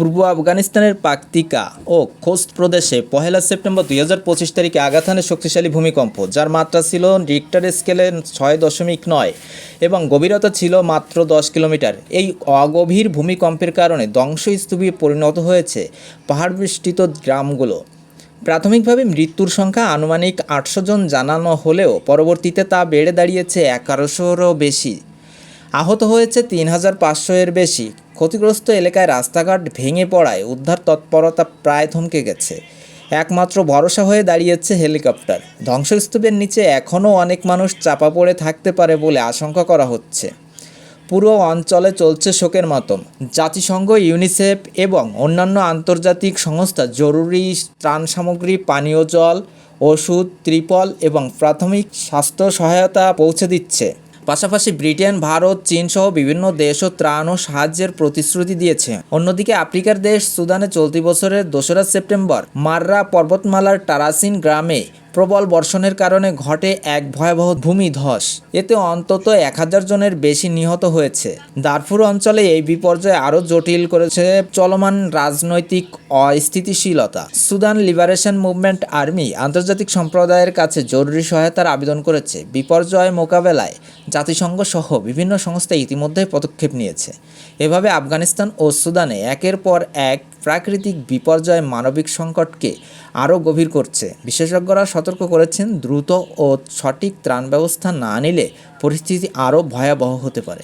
পূর্ব আফগানিস্তানের পাকতিকা ও খোস্ত প্রদেশে পহেলা সেপ্টেম্বর দুই হাজার পঁচিশ তারিখে হানে শক্তিশালী ভূমিকম্প, যার মাত্রা ছিল রিক্টার স্কেলে ছয় দশমিক নয় এবং গভীরতা ছিল মাত্র দশ কিলোমিটার। এই অগভীর ভূমিকম্পের কারণে ধ্বংসস্তূপে পরিণত হয়েছে পাহাড় বেষ্টিত গ্রামগুলো। প্রাথমিকভাবে মৃত্যুর সংখ্যা আনুমানিক আটশো জন জানানো হলেও পরবর্তীতে তা বেড়ে দাঁড়িয়েছে এগারোশোরও বেশি। আহত হয়েছে তিন হাজার পাঁচশো এর বেশি। ক্ষতিগ্রস্ত এলাকায় রাস্তাঘাট ভেঙে পড়ায় উদ্ধার তৎপরতা প্রায় থমকে গেছে। একমাত্র ভরসা হয়ে দাঁড়িয়েছে হেলিকপ্টার। ধ্বংসস্তূপের নিচে এখনও অনেক মানুষ চাপা পড়ে থাকতে পারে বলে আশঙ্কা করা হচ্ছে। পুরো অঞ্চলে চলছে শোকের মাতম। জাতিসংঘ, ইউনিসেফ এবং অন্যান্য আন্তর্জাতিক সংস্থা জরুরি ত্রাণ সামগ্রী, পানীয় জল, ওষুধ, ত্রিপল এবং প্রাথমিক স্বাস্থ্য সহায়তা পৌঁছে দিচ্ছে। পাশাপাশি ব্রিটেন, ভারত চীন সহ বিভিন্ন দেশও ত্রাণ ও সাহায্যের প্রতিশ্রুতি দিয়েছে। অন্যদিকে আফ্রিকার দেশ সুদানে চলতি বছরের দোসরা সেপ্টেম্বর মাররা পর্বতমালার টারাসিন গ্রামে প্রবল বর্ষণের কারণে ঘটে এক ভয়াবহ ভূমিধস। এতে অন্তত এক হাজার জনের বেশি নিহত হয়েছে। দারফুর অঞ্চলে এই বিপর্যয় আরও জটিল করেছে চলমান রাজনৈতিক অস্থিতিশীলতা। সুদান লিবারেশন মুভমেন্ট আর্মি আন্তর্জাতিক সম্প্রদায়ের কাছে জরুরি সহায়তার আবেদন করেছে। বিপর্যয় মোকাবেলায় জাতিসংঘ সহ বিভিন্ন সংস্থা ইতিমধ্যে পদক্ষেপ নিয়েছে। এভাবে আফগানিস্তান ও সুদানে একের পর এক প্রাকৃতিক বিপর্যয় মানবিক সংকটকে আরও গভীর করছে। বিশেষজ্ঞরা সতর্ক করেছেন, দ্রুত ও সঠিক ত্রাণ ব্যবস্থা না নিলে পরিস্থিতি আরও ভয়াবহ হতে পারে।